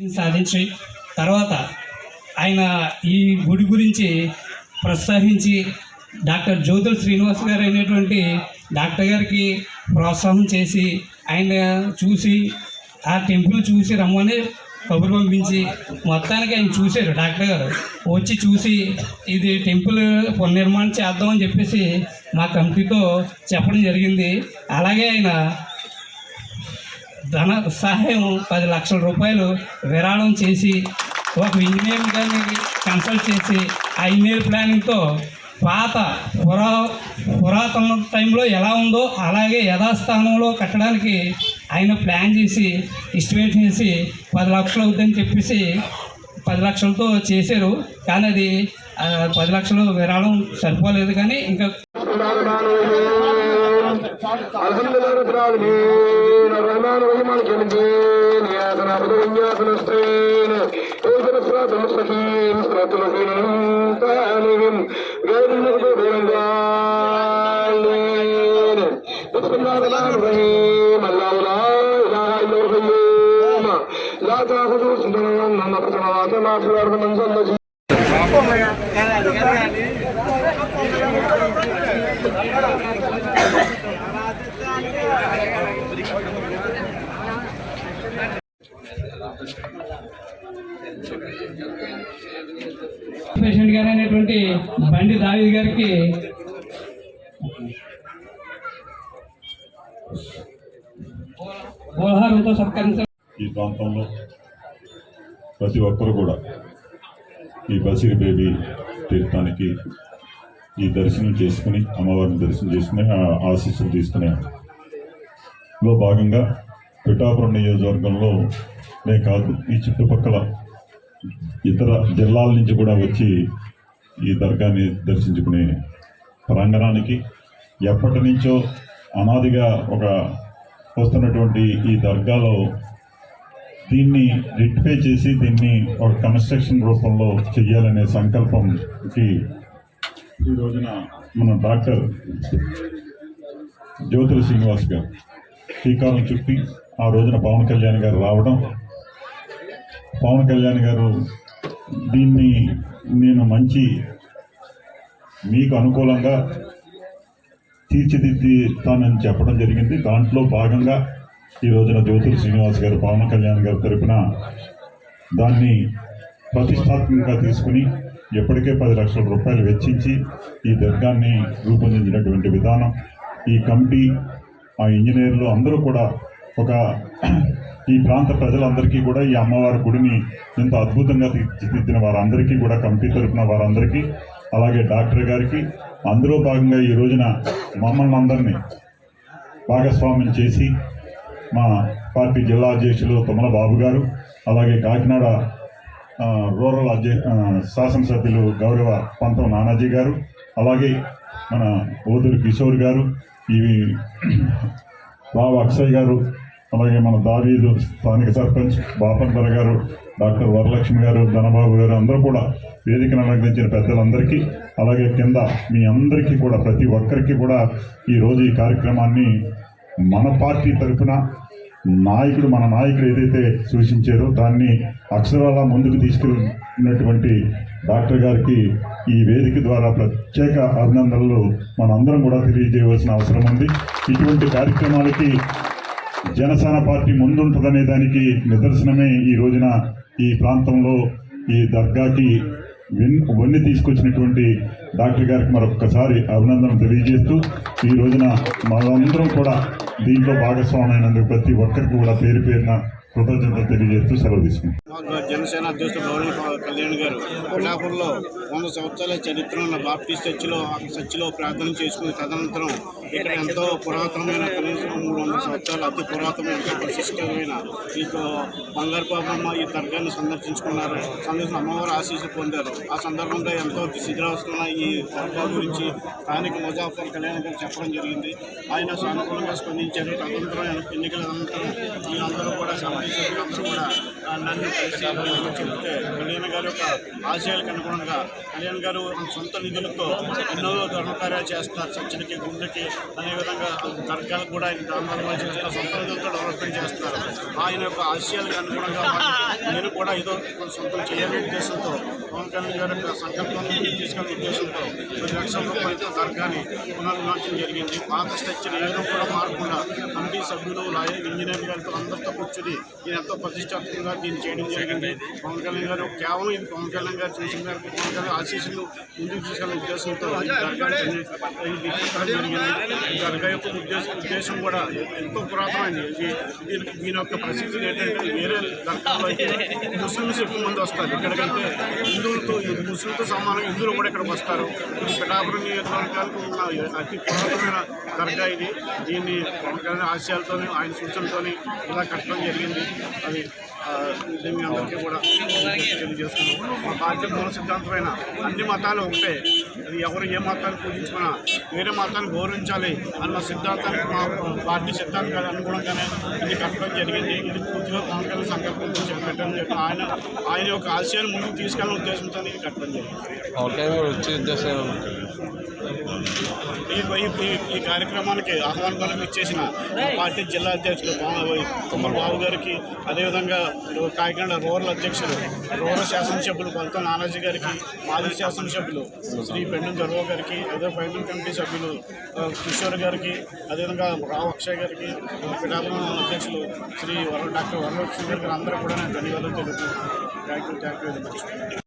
సాధించి తర్వాత ఆయన ఈ గుడి గురించి ప్రోత్సహించి డాక్టర్ జ్యోతుల శ్రీనివాస్ గారు అయినటువంటి డాక్టర్ గారికి ప్రోత్సాహం చేసి ఆయన చూసి ఆ టెంపుల్ చూసి రమ్మని కబురు పంపించి మొత్తానికి ఆయన చూశారు డాక్టర్ గారు. వచ్చి చూసి ఇది టెంపుల్ పునర్నిర్మాణం చేద్దామని చెప్పేసి మా కమిటీతో చెప్పడం జరిగింది. అలాగే ఆయన ధన సహాయం పది లక్షల రూపాయలు విరాళం చేసి ఒక ఇంజనీర్ గారిని కన్సల్ట్ చేసి ఆ ఇంజనీర్ ప్లానింగ్తో పాత పురా పురాతన టైంలో ఎలా ఉందో అలాగే యథాస్థానంలో కట్టడానికి ఆయన ప్లాన్ చేసి ఎస్టిమేట్ చేసి పది లక్షలు అవుద్దని చెప్పేసి పది లక్షలతో చేశారు. కానీ అది పది లక్షలు విరాళం సరిపోలేదు కానీ ఇంకా الحمد لله رب العالمين الرحمن الرحيم مالك يوم الدين اياك نعبد واياك نستعين اهدنا الصراط المستقيم صراط الذين انعمت عليهم غير المغضوب عليهم بسم الله الرحمن الرحيم الله لا اله الا هو القيوم لا تاخذه سنه ولا نوم في السماوات وما في الارض من ذا الذي పేషెంట్ గారు అనేటువంటి బండి దావిద్ గారికి సత్కరించారు ఈ ప్రాంతంలో ప్రతి ఒక్కరు కూడా ఈ బసిరి బేబీ తీర్థానికి ఈ దర్శనం చేసుకుని అమ్మవారిని దర్శనం చేసుకుని ఆ ఆశీస్సులు తీసుకునే లో భాగంగా పిఠాపురం నియోజకవర్గంలో నే కాదు ఈ చుట్టుపక్కల ఇతర జిల్లాల నుంచి కూడా వచ్చి ఈ దర్గాని దర్శించుకునే ప్రాంగణానికి ఎప్పటి నుంచో అనాదిగా ఒక వస్తున్నటువంటి ఈ దర్గాలో దీన్ని రిట్పే చేసి దీన్ని ఒక కన్స్ట్రక్షన్ రూపంలో చెయ్యాలనే సంకల్పంకి ఈ రోజున మన డాక్టర్ జ్యోతుల శ్రీనివాస్ గారు శ్రీకారం చుట్టి ఆ రోజున పవన్ కళ్యాణ్ గారు రావడం పవన్ కళ్యాణ్ గారు దీన్ని నేను మంచి మీకు అనుకూలంగా తీర్చిదిద్దుతానని చెప్పడం జరిగింది. దాంట్లో భాగంగా ఈ రోజున జ్యోతులు శ్రీనివాస్ గారు పవన్ కళ్యాణ్ గారి తరపున దాన్ని ప్రతిష్టాత్మకంగా తీసుకుని ఎప్పటికే పది లక్షల రూపాయలు వెచ్చించి ఈ దర్గాన్ని రూపొందించినటువంటి విధానం. ఈ కమిటీ ఆ ఇంజనీర్లు అందరూ కూడా ఒక ఈ ప్రాంత ప్రజలందరికీ కూడా ఈ అమ్మవారి గుడిని ఇంత అద్భుతంగా తీర్చిదిద్దిన వారందరికీ కూడా కమిటీ తరపున వారందరికీ అలాగే డాక్టర్ గారికి అందులో భాగంగా ఈ రోజున మమ్మల్ని అందరినీ భాగస్వామ్యం చేసి మా పార్టీ జిల్లా అధ్యక్షులు తుమ్మల బాబు గారు అలాగే కాకినాడ రూరల్ అధ్య శాసనసభ్యులు గౌరవ పంతం నానాజీ గారు అలాగే మన ఓదూరి కిషోర్ గారు ఇవి బాబు అక్షయ్ గారు అలాగే మన దావీదు స్థానిక సర్పంచ్ బాపంతర గారు డాక్టర్ వరలక్ష్మి గారు ధనబాబు గారు అందరూ కూడా వేదికను అలంకరించిన పెద్దలందరికీ అలాగే కింద మీ అందరికీ కూడా ప్రతి ఒక్కరికి కూడా ఈరోజు ఈ కార్యక్రమాన్ని మన పార్టీ తరఫున నాయకుడు మన నాయకుడు ఏదైతే సూచించారో దాన్ని అక్షరాల ముందుకు తీసుకెళ్ళినటువంటి డాక్టర్ గారికి ఈ వేదిక ద్వారా ప్రత్యేక అభినందనలు మనందరం కూడా తెలియజేయవలసిన అవసరం ఉంది. ఇటువంటి కార్యక్రమాలకి జనసేన పార్టీ ముందుంటుందనే దానికి నిదర్శనమే ఈ రోజున ఈ ప్రాంతంలో ఈ దర్గాకి వన్ని తీసుకొచ్చినటువంటి డాక్టర్ గారికి మరొకసారి అభినందనలు తెలియజేస్తూ ఈ రోజున మనందరం కూడా దీంట్లో భాగస్వామైనందుకు ప్రతి ఒక్కరికి కూడా పేరు పేరున కృతజ్ఞతలు తెలియజేస్తూ సెలవు తీసుకుంటాం జనసేన అధ్యక్షుడు గౌరవ కళ్యాణ్ గారు పిఠాపురంలో వంద సంవత్సరాల చరిత్ర ఉన్న బాప్టిస్ట్ చర్చిలో ఆ చర్చిలో ప్రార్థన చేసుకుని తదనంతరం ఇక్కడ ఎంతో పురాతనమైన కనీసం మూడు వందల సంవత్సరాలు అతి పురాతనమైన ఎంతో ఈ బంగారు పాపమ్మ ఈ దర్గాన్ని సందర్శించుకున్నారు. సందర్శించిన అమ్మవారు ఆశీస్సు పొందారు. ఆ సందర్భంగా ఎంతో శిథిరావస్తున్న ఈ దర్గా గురించి స్థానిక ముజాఫర్ కళ్యాణ్ గారు చెప్పడం జరిగింది. ఆయన సానుకూలంగా స్పందించారు. తదనంతరం ఎన్నికల అనంతరం వీళ్ళందరూ కూడా సమావేశం కూడా నన్ను కలిసి నేను చెప్తే కళ్యాణ్ గారి యొక్క ఆశయాలకు అనుగుణంగా కళ్యాణ్ గారు సొంత నిధులతో ఎన్నో ధర్మకార్యాలు చేస్తున్నారు. సచ్చినకి గుండెకి అదేవిధంగా దర్గాలకు కూడా ఆయన దాని చేస్తున్నారు. సొంత నిధులతో డెవలప్మెంట్ చేస్తున్నారు. ఆయన యొక్క ఆశయాలకు అనుగుణంగా నేను కూడా ఏదో సొంతం చేయాలనే ఉద్దేశంతో పవన్ కళ్యాణ్ గారి యొక్క సంకల్పం తీసుకునే ఉద్దేశంతో పది లక్షల రూపాయలతో దర్గాని పునర్నిర్మించడం జరిగింది. పాత స్ట్రక్చర్ ఏదో కూడా మారకుండా కమిటీ సభ్యులు లాయర్ ఇంజనీర్ గారితో అందరితో కూర్చుని నేను ఎంతో ప్రతిష్టాత్మకంగా దీన్ని చేయడం జరిగింది. పవన్ కళ్యాణ్ గారు కేవలం ఇది పవన్ కళ్యాణ్ గారు చూసిన గారు పవన్ కళ్యాణ్ ఆశీస్సులు ముందుకు తీసుకెళ్ళే ఉద్దేశంతో ఈ జరిగింది. దర్గా యొక్క ఉద్దేశం ఉద్దేశం కూడా ఎంతో పురాతనమైంది. దీనికి దీని యొక్క ప్రసిద్ధి ఏంటంటే వేరే దర్గాలో అయితే ముస్లిమ్స్ ఎక్కువ మంది వస్తారు. ఇక్కడికంటే హిందువులతో ముస్లింతో సమానంగా హిందువులు కూడా ఇక్కడికి వస్తారు. ఇది పిఠాపురం నియోజకవర్గాలకు ఉన్న అతి పురాతనమైన దర్గా ఇది. దీన్ని పవన్ కళ్యాణ్ ఆశయాలతోనే ఆయన సూచనలతోనే ఇలా కట్టడం జరిగింది. అది మీ అందరికీ కూడా తెలియజేస్తున్నాం మా పార్టీ మూల సిద్ధాంతమైన అన్ని మతాలు ఒకటే. అది ఎవరు ఏ మతాన్ని పూజించుకున్నా వేరే మతాన్ని గౌరవించాలి అన్న సిద్ధాంతానికి మా పార్టీ సిద్ధాంతానికి అనుగుణంగానే ఇది కట్టడం జరిగింది. ఇది పూర్తిగా పవన్ సంకల్పంతో చెప్పడం చెప్పి ఆయన ఆయన యొక్క ఆశయాన్ని ముందుకు తీసుకెళ్ళిన ఉద్దేశంతో ఇది కట్టడం జరిగింది. వచ్చే ఉద్దేశం ఏమన్నా? ఈ కార్యక్రమానికి ఆహ్వాన బలం ఇచ్చేసిన పార్టీ జిల్లా అధ్యక్షులు బాబు- కుమ్మర బాబు గారికి అదేవిధంగా కాకినాడ రూరల్ అధ్యక్షుడు రూరల్ శాసనసభ్యులు కొలత నానాజీ గారికి మాజీ శాసనసభ్యులు శ్రీ పెండు గర్వ గారికి అదే ఫైనల్ కమిటీ సభ్యులు కిషోర్ గారికి అదేవిధంగా రావు అక్షయ్ గారికి పిఠాపురం అధ్యక్షులు శ్రీ వర డాక్టర్ వరలక్ష్మి గారికి అందరూ కూడా నేను ధన్యవాదాలు తెలుపుతున్నాను. Thank you thank you very much